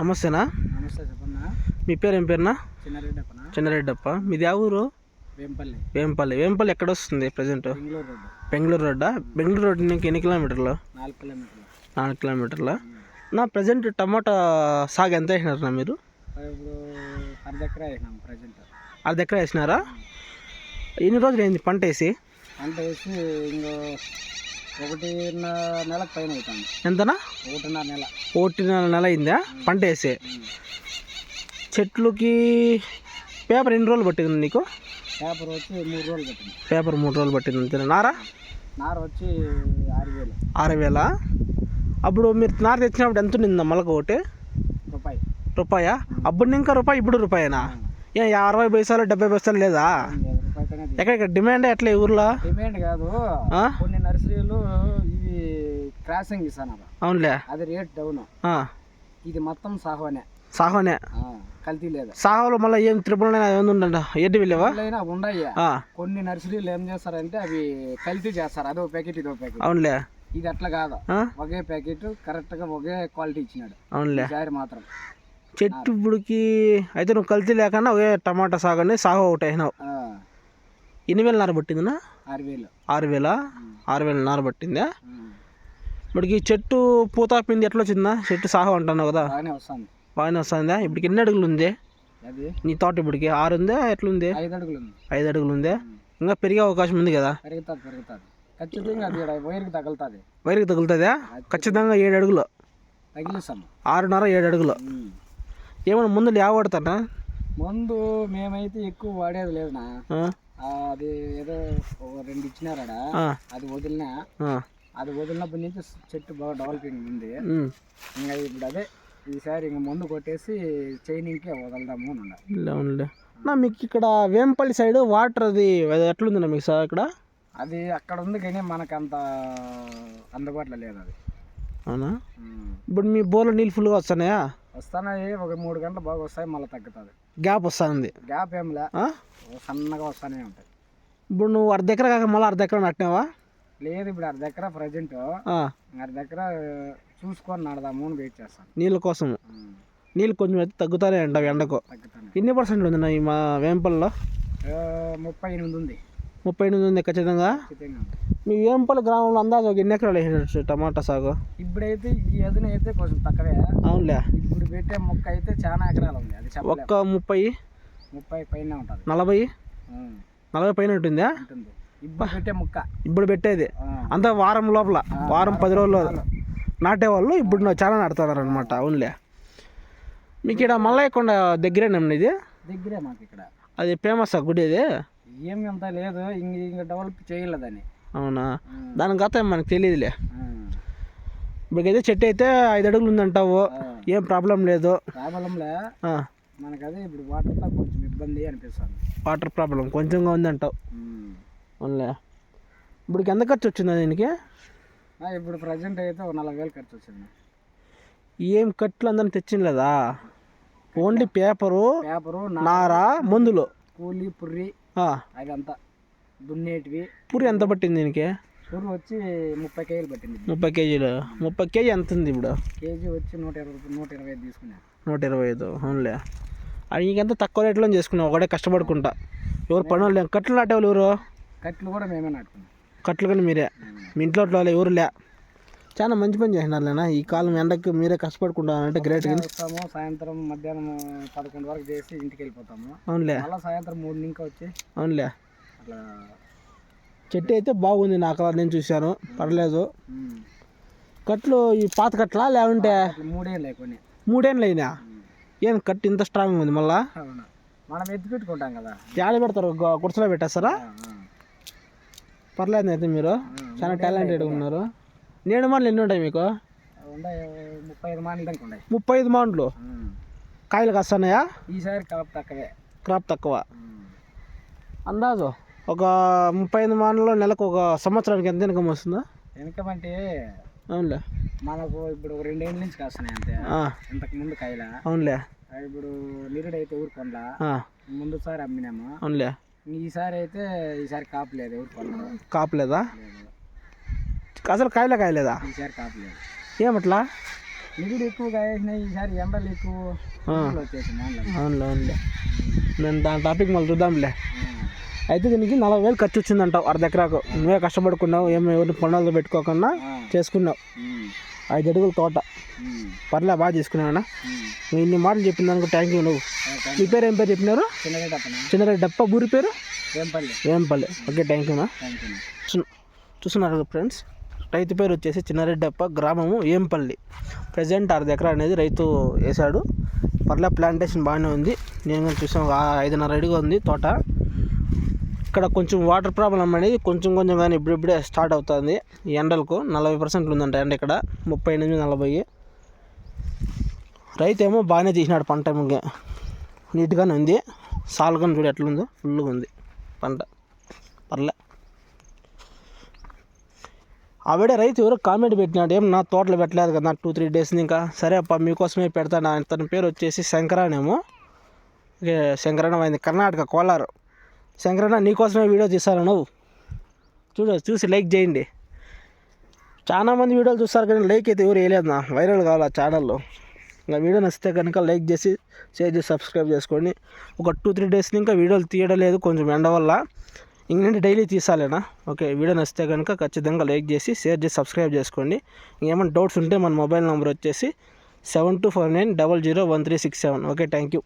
నమస్తేనా? నమస్తే చెప్పన్నా. మీ పేరు ఏం పేరునా? చిన్నారెడ్డప్పనా? చెన్నారెడ్డప్ప. మీది ఆ ఊరు? వేంపల్లి. వేంపల్లి. వేంపల్లి ఎక్కడ వస్తుంది ప్రజెంట్? బెంగళూరు రోడ్డు. బెంగళూరు రోడ్డా? బెంగళూరు నుంచి ఎన్ని కిలోమీటర్లు? నాలుగు కిలోమీటర్లు. నాలుగు కిలోమీటర్ల? నా ప్రజెంట్ టమాటా సాగు ఎంత వేసినారు మీరు? ఇప్పుడు అర్ధ ఎకరా వేసినాం ప్రజెంట్. అర్ధ ఎకరా వేసినారా? ఎన్ని రోజులు అయింది పంట వేసి? పంట వేసి ఇంకో ఒకటిన్నర పైన అవుతుంది. ఎంతనా? ఒకటిన్నర నెల. ఒకటిన్నర నెల అయిందా? పంట వేసి. చెట్లుకి పేపర్ ఎన్ని రోజులు పట్టింది నీకు? పేపర్ వచ్చి మూడు రోజులు పెట్టింది. పేపర్ మూడు రోజులు పట్టింది అంతేనా? నారా? నార వచ్చి ఆరు వేలు. ఆరు వేల? అప్పుడు మీరు నార తెచ్చినప్పుడు ఎంత ఉండిందా మొలక ఒకటి? రూపాయి. రూపాయా? అప్పుడు ఇంకా రూపాయి ఇప్పుడు రూపాయేనా? ఏ అరవై పైసలు డెబ్బై పైసలు లేదా. ఎక్కడ డిమాండ్ ఎట్లా ఊర్లో? డిమాండ్ కాదు? కొన్ని నర్సరీలు ఇవి క్రాసింగ్ ఇస్తాను అవునులే. అది రేట్ డౌన్. ఇది మొత్తం సాహోనే. సాహోనే. కల్తీ లేదు. సాహోలో మళ్ళీ ఏం త్రిపుల్ ఉందంట? ఎడ్డి వెళ్ళేవా? అయినా ఉండయి ఆ, కొన్ని నర్సరీలు ఏం చేస్తారంటే అవి కల్తీ చేస్తారు. అదో ప్యాకెట్ ఇదో ప్యాకెట్ అవునులే. ఇది అట్లా కాదు. ఒకే ప్యాకెట్ కరెక్ట్గా ఒకే క్వాలిటీ ఇచ్చినాడు. అవునులే. ఈసారి మాత్రం. చెట్టు ఇప్పుడుకి అయితే నువ్వు కల్తీ లేకుండా ఒకే టమాటా సాగు అని సాగు ఒకటి ఆ, ఎన్ని వేల నార పట్టిందినా? ఆరు వేలు? ఆరు వేల నార పట్టిందా. ఇప్పటికి చెట్టు పూత పిండి ఎట్లా వచ్చిందా? చెట్టు సాగు అంటున్నావు కదా. బాగానే వస్తుంది. ఇప్పటికి ఎన్ని అడుగులు ఉంది? నీ తోట ఇప్పటికి ఆరు ఉందా? ఎట్లుంది? ఐదు అడుగులు ఉంది ఐదు అడుగులు ఉందా? ఇంకా పెరిగే అవకాశం ఉంది కదా. వైర్కి తగులుతుంది. ఖచ్చితంగా ఏడు అడుగులు. ఆరున్నర ఏడు అడుగులు. ఉమ్. ఏమన్నా ముందు లేవ పడతానా ముందు మేమైతే ఎక్కువ వాడేది లేదునా అది ఏదో రెండు ఇచ్చినారాడా? అది వదిలినా. అది వదిలినప్పటి నుంచి చెట్టు బాగా డెవలపింగ్ ఉంది. ఇంకా ఇప్పుడు అదే ఈసారి ఇంక మందు కొట్టేసి చైనింగ్కే వదలదాము అని నా మీకు ఇక్కడ వేంపల్లి సైడ్ వాటర్ అది ఎట్లుంది మీకు సార్ ఇక్కడ అది అక్కడ ఉంది కానీ మనకు అంత అందుబాటులో లేదు అది. అవునా. ఇప్పుడు మీ బోర్లో నీళ్ళు ఫుల్గా వస్తున్నాయా? వస్తున్నాయి ఒక మూడు గంటలు బాగా వస్తాయి మళ్ళీ తగ్గుతుంది. గ్యాప్ వస్తుంది గ్యాప్ ఏంలే ఓ సన్నగా వస్తూనే ఉంటాయి. ఇప్పుడు నువ్వు అర్ధ ఎకరా కాక మళ్ళీ అర్ధ ఎకరా నట్టినావా లేదు ఇప్పుడు అర్ధ ఎకరా ప్రజెంట్ అర్ధ ఎకరా చూసుకొని నడదాము అని వెయిట్ చేస్తాను. నీళ్ళ కోసం. నీళ్ళు కొంచెం అయితే తగ్గుతానే అంటావు ఎండకు. ఎన్ని పర్సెంట్ ఉంది నా ఈ మా వేంపల్లిలో ఆ, ముప్పై ఎనిమిది ఉంది. ముప్పై ఎనిమిది ఉంది ఖచ్చితంగా? ఖచ్చితంగా. మీ వేంపల్లి గ్రామంలో అందాజు ఒక ఎన్ని ఎకరాలు వేసినట్టు టమాటా సాగు? ఇప్పుడైతే ఈ ఎదున అయితే కొంచెం తక్కువే. అవునులే. ఇప్పుడు పెట్టే మొక్క అయితే చాలా ఎకరాలు ఉంది అది చెప్పలేం ఒక్క ముప్పై? ముప్పై పైన ఉంటుంది. నలభై? నలభై పైన ఉంటుందా? ఉంటుంది. ఇప్పుడు పెట్టే మొక్క. ఇప్పుడు పెట్టేది. ఆ, అంతా వారం లోపల వారం పది రోజులు నాటేవాళ్ళు ఇప్పుడు చాలా నాటుతున్నారు అనమాట అవునులే. మీకు ఇక్కడ మల్లయ్యకొండ దగ్గరేనమ్మా ఇది? దగ్గరే మాకు ఇక్కడ. అది ఫేమస్ ఆ గుడి ఇది? ఏమి అంత లేదు ఇంక ఇంక డెవలప్ చేయలేదని అవునా? దాని గత మనకు తెలియదులే ఇప్పటికైతే చెట్టు అయితే ఐదు అడుగులు ఉందంటావు. ఏం ప్రాబ్లం లేదు. ప్రాబ్లంలే. ఇప్పుడు వాటర్తో కొంచెం ఇబ్బంది అనిపిస్తుంది. వాటర్ ప్రాబ్లం కొంచెంగా ఉందంటావు. అవునులే. ఇప్పటికి ఎంత ఖర్చు వచ్చిందా దీనికి? ఇప్పుడు ప్రజెంట్ అయితే ఒక నలభై వేలు ఖర్చు వచ్చింది. ఏం కట్లు అందరిని తెచ్చిండ్లేదా ఓన్లీ పేపరు పేపరు నార మందులు. కూలి పుర్రి అదంతా. దున్నేటివి. పూరి ఎంత పట్టింది దీనికి? పుర్రి వచ్చి ముప్పై కేజీలు పట్టింది. ముప్పై కేజీలు. ముప్పై కేజీ ఎంత ఉంది ఇప్పుడు? కేజీ వచ్చి నూట ఇరవై నూట ఇరవై ఐదు తీసుకున్నాను నూట ఇరవై ఐదు అవునులే. అది ఇంకెంత తక్కువ రేట్లో చేసుకున్నావు ఒకటే కష్టపడుకుంటా. ఎవరు పనులు లేరు. కట్లు నాటేవాళ్ళు ఎవరు? కట్లు కూడా మేమే నాటుకున్నాం. కట్లు కానీ మీరే. మీ ఇంట్లో వాళ్ళు ఎవరు లే. చాలా మంచి పని చేసినారులేనా ఈ కాలం ఎండకు మీరే కష్టపడుకుంటారంటే గ్రేట్ వస్తాము సాయంత్రం మధ్యాహ్నం పదకొండు వరకు చేసి ఇంటికి వెళ్ళిపోతాము. అవునులే. మళ్ళీ సాయంత్రం మూడు ఇంకా వచ్చి అవునులే. అట్లా. చెట్టు అయితే బాగుంది నాకు అలా నేను చూశాను. పర్లేదు. కట్లు ఈ పాత కట్లా లేకుంటే అట్లా మూడే లేకొని మూడేళ్ళు అయినా ఏం కట్టు ఇంత స్ట్రాంగ్ ఉంది మళ్ళా? మనం ఎత్తి పెట్టుకుంటాం కదా. యాడ పెడతారు? గుడిసెలో పెట్టేస్తారా. పర్లేదు అయితే మీరు. చాలా టాలెంటెడ్ ఉన్నారు. నేడు మాటలు ఎన్ని ఉంటాయి మీకు? ముప్పై ఐదు ఉమ్. కాయలు కాస్తున్నాయా ఈసారి తక్కువే. క్రాప్ తక్కువ. అందాజు. ఒక ముప్పై ఐదు మాటల్లో నెలకు ఒక సంవత్సరానికి ఎంత ఇన్కమ్ వస్తుందా? వెనకమంటే అవునులే. మనకు ఇప్పుడు ఒక రెండేళ్ళ నుంచి కాస్తున్నాయి అంతే. ఇంతకు ముందు కాయల? అవునులే. ఇప్పుడు నిరుడు అయితే ఊరుకొండ? ఆ, ముందు సారి అమ్మినాము. అవునులే. ఈసారి అయితే ఈసారి కాపు లేదు ఊరుకొండ. కాపులేదా? లేదు. అసలు కాయలే కాయలేదా? ఈసారి కాపు లేదు ఏమట్లా? నిగుడు ఎక్కువగా వేసినాయి ఈసారి ఎండలు ఎక్కువ. అవునులే అవునులే. నేను దాని టాపిక్ మళ్ళీ చూద్దాంలే. అయితే దీనికి నలభై వేలు ఖర్చు వచ్చిందంటావు అర్ధ ఎకరాకు. నువ్వే కష్టపడుకున్నావు ఏమి ఎవరిని పనులతో పెట్టుకోకుండా. చేసుకున్నావు. ఐదు అడుగుల తోట. పర్లే బాగా తీసుకున్నావా ఉమ్. నువ్వు ఇన్ని మాటలు చెప్పిన దానికి థ్యాంక్ యూ నువ్వు. నీ పేరు ఏం పేరు చెప్పినారు? చిన్నరెడ్డి డప్ప ఊరి పేరు? వేంపల్లి. ఓకే థ్యాంక్ యూ చూస్తున్న- చూస్తున్నారు ఫ్రెండ్స్ రైతు పేరు వచ్చేసి చిన్నారెడ్డప్ప గ్రామము ఏంపల్లి ప్రజెంట్ అర్ధ ఎకరా అనేది రైతు వేశాడు. పర్లే ప్లాంటేషన్ బాగానే ఉంది. నేను చూసాను ఐదున్నర అడిగా ఉంది తోట. ఇక్కడ కొంచెం వాటర్ ప్రాబ్లం అనేది కొంచెం కొంచెం కానీ ఇప్పుడిప్పుడే స్టార్ట్ అవుతుంది. ఈ ఎండలకు నలభై పర్సెంట్ ఉందంట ఎండ ఇక్కడ. ముప్పై ఎనిమిది నలభై. రైతు ఏమో బాగానే తీసినాడు పంట ఏమో ఇంకా. నీట్గానే ఉంది. సాల్గన్ చూడు ఎట్లుందో ఫుల్గా ఉంది పంట. పర్లే. ఆవిడ రైతు ఎవరో కామెంట్ పెట్టినాడు. ఏం నా తోటలో పెట్టలేదు కదా టూ త్రీ డేస్ ఇంకా. సరే అప్ప మీకోసమే పెడతాను. అతని పేరు వచ్చేసి శంకరానేమో ఇక అయింది కర్ణాటక కోలారు. శంకరన్న నీకోసమే వీడియో తీస్తాను నువ్వు? చూడు చూసి లైక్ చేయండి. చాలా మంది వీడియోలు చూస్తారు కానీ లైక్ అయితే ఎవరు వేయలేదు నా. వైరల్ కావాలి ఆ ఛానల్లో ఇంకా వీడియో నచ్చితే కనుక లైక్ చేసి షేర్ చేసి సబ్స్క్రైబ్ చేసుకోండి. ఒక టూ త్రీ డేస్ ఇంకా వీడియోలు తీయడం లేదు. కొంచెం ఎండ వల్ల ఇంకంటే డైలీ తీసాలేనా ఓకే వీడియో నచ్చితే కనుక ఖచ్చితంగా లైక్ చేసి షేర్ చేసి సబ్స్క్రైబ్ చేసుకోండి. ఏమైనా డౌట్స్ ఉంటే మన మొబైల్ నెంబర్ వచ్చేసి seven two five nine double zero one three six seven okay thank you